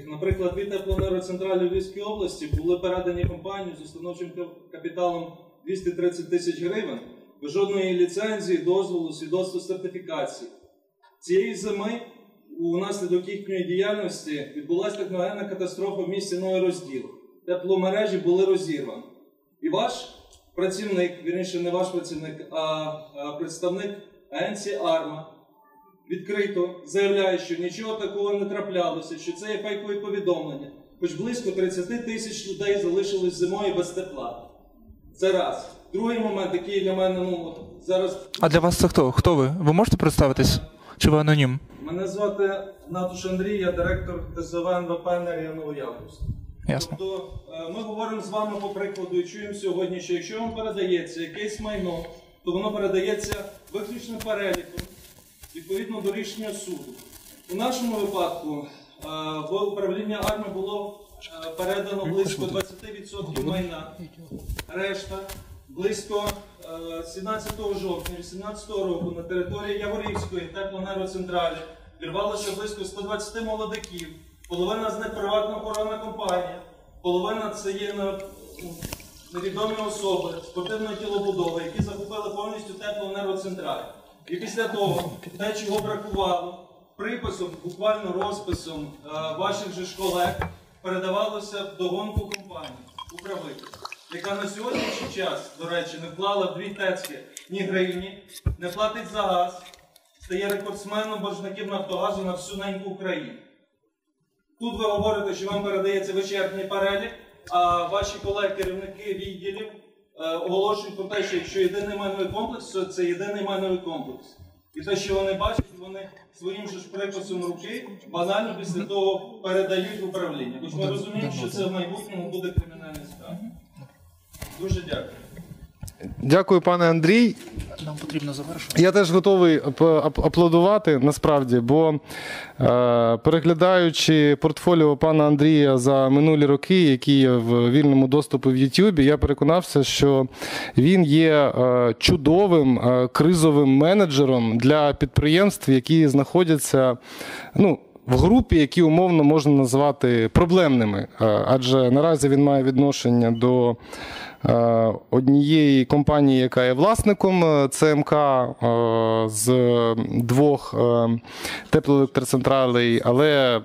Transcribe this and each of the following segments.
Наприклад, дві теплоенергоцентралі Львівській області були передані компанію з установчим капіталом 230 тисяч гривень без жодної ліцензії, дозволу, свідоцтва сертифікації. Цієї зими унаслідок їхньої діяльності відбулася техногенна катастрофа в місті Новий Розділ. Тепломережі були розірвані. І ваш працівник, вірніше, не ваш працівник, а представник агенції Арма відкрито заявляє, що нічого такого не траплялося, що це є фейкові повідомлення. Хоч близько 30 тисяч людей залишились зимою без тепла. Це раз. Другий момент, який для мене ну, зараз А для вас це хто? Хто ви? Ви можете представитись? Чи ви анонім? Мене звати Натуш Андрій, я директор ТЗВ НВП «Енергія Новоявськ». Ясно. Тобто е, ми говоримо з вами по прикладу і чуємо сьогодні, що якщо вам передається якесь майно, то воно передається виключним переліком відповідно до рішення суду. У нашому випадку е, в управління армії було е, передано близько 20% майна. Решта близько е, 17 жовтня 2018 року на території Яворівської теплоенергоцентралі вірвалося близько 120 молодиків. Половина з них приватна охоронна компанія, половина це є на- ну, невідомі особи спортивної тілобудови, які захопили повністю теплоенергоцентралі. І після того, те, чого бракувало, приписом, буквально розписом е, ваших же ж колег передавалося в догонку компанії управитель, яка на сьогоднішній час, до речі, не вклала дві тецьки ні гривні, не платить за газ, стає рекордсменом боржників Нафтогазу на всю неньку Україну. Тут ви говорите, що вам передається вичерпний перелік, а ваші колеги, керівники відділів е, оголошують про те, що якщо єдиний майновий комплекс, то це єдиний майновий комплекс. І те, що вони бачать, вони своїм же ж приписом руки банально після того передають управління. Хоч ми розуміємо, що це в майбутньому буде кримінальний справа. Дуже дякую. Дякую, пане Андрій. Нам потрібно завершити. Я теж готовий ап- ап- аплодувати насправді, бо е, переглядаючи портфоліо пана Андрія за минулі роки, які є в вільному доступі в Ютубі, я переконався, що він є е, чудовим е, кризовим менеджером для підприємств, які знаходяться. ну, в групі, які умовно можна назвати проблемними, адже наразі він має відношення до однієї компанії, яка є власником е, ЦМК е, з двох е, теплоелектроцентралей, але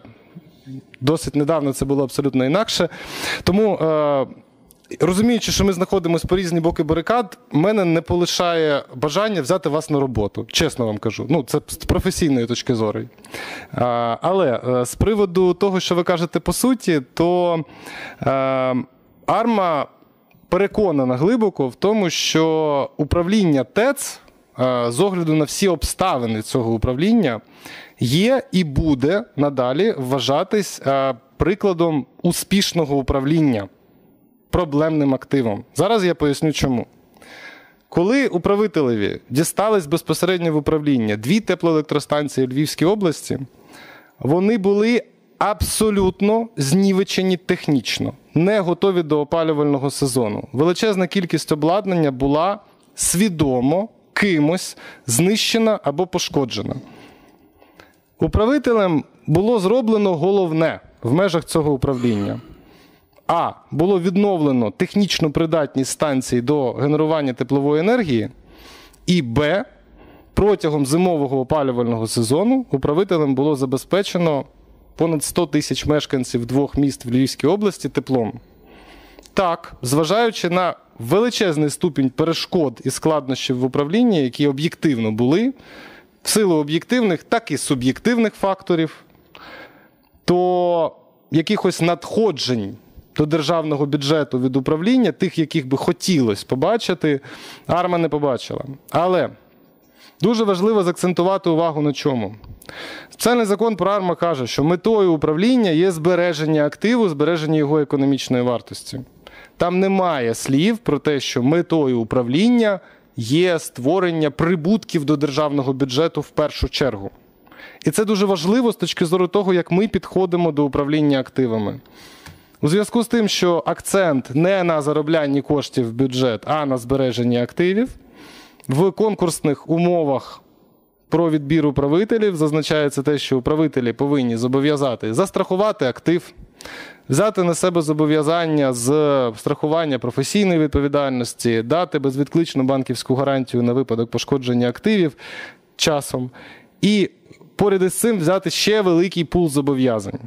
досить недавно це було абсолютно інакше. Тому. е, Розуміючи, що ми знаходимося по різні боки барикад, мене не полишає бажання взяти вас на роботу. Чесно вам кажу. Ну, це з професійної точки зору. Але е, з приводу того, що ви кажете по суті, то е, Арма переконана глибоко в тому, що управління ТЕЦ е, з огляду на всі обставини цього управління є і буде надалі вважатись е, прикладом успішного управління проблемним активом. Зараз я поясню чому. Коли управителеві дістались безпосередньо в управління дві теплоелектростанції в Львівській області, вони були абсолютно знівечені технічно, не готові до опалювального сезону. Величезна кількість обладнання була свідомо кимось знищена або пошкоджена. Управителем було зроблено головне в межах цього управління. А. Було відновлено технічну придатність станції до генерування теплової енергії. І Б. Протягом зимового опалювального сезону управителем було забезпечено понад 100 тисяч мешканців двох міст в Львівській області теплом. Так, зважаючи на величезний ступінь перешкод і складнощів в управлінні, які об'єктивно були, в силу об'єктивних, так і суб'єктивних факторів, то якихось надходжень до державного бюджету від управління, тих, яких би хотілося побачити, арма не побачила. Але дуже важливо закцентувати увагу на чому. Спеціальний закон про АРМА каже, що метою управління є збереження активу, збереження його економічної вартості. Там немає слів про те, що метою управління є створення прибутків до державного бюджету в першу чергу. І це дуже важливо з точки зору того, як ми підходимо до управління активами. У зв'язку з тим, що акцент не на зароблянні коштів в бюджет, а на збереженні активів, в конкурсних умовах про відбір управителів зазначається те, що управителі повинні зобов'язати застрахувати актив, взяти на себе зобов'язання з страхування професійної відповідальності, дати безвідкличну банківську гарантію на випадок пошкодження активів часом, і поряд із цим взяти ще великий пул зобов'язань.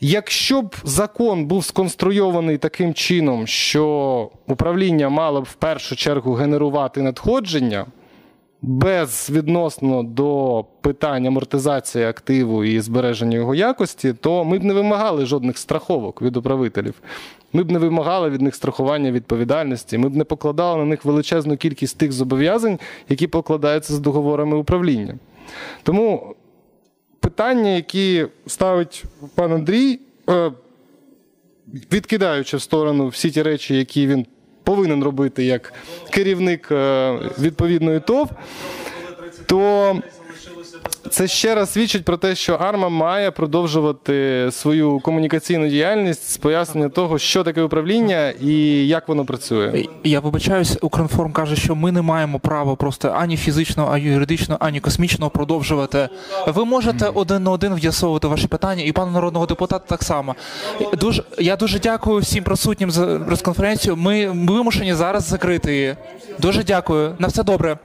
Якщо б закон був сконструйований таким чином, що управління мало б в першу чергу генерувати надходження безвідносно до питань амортизації активу і збереження його якості, то ми б не вимагали жодних страховок від управителів. Ми б не вимагали від них страхування відповідальності, ми б не покладали на них величезну кількість тих зобов'язань, які покладаються з договорами управління. Тому питання, які ставить пан Андрій, е, відкидаючи в сторону всі ті речі, які він повинен робити як керівник е, відповідної ТОВ, то це ще раз свідчить про те, що Арма має продовжувати свою комунікаційну діяльність з пояснення того, що таке управління і як воно працює. Я вибачаюсь, Укрінформ каже, що ми не маємо права просто ані фізично, ані юридично, ані космічно продовжувати. Ви можете один на один в'ясовувати ваші питання, і пану народного депутата так само. Дуже я дуже дякую всім присутнім за прес-конференцію. Ми вимушені зараз закрити її. Дуже дякую. На все добре.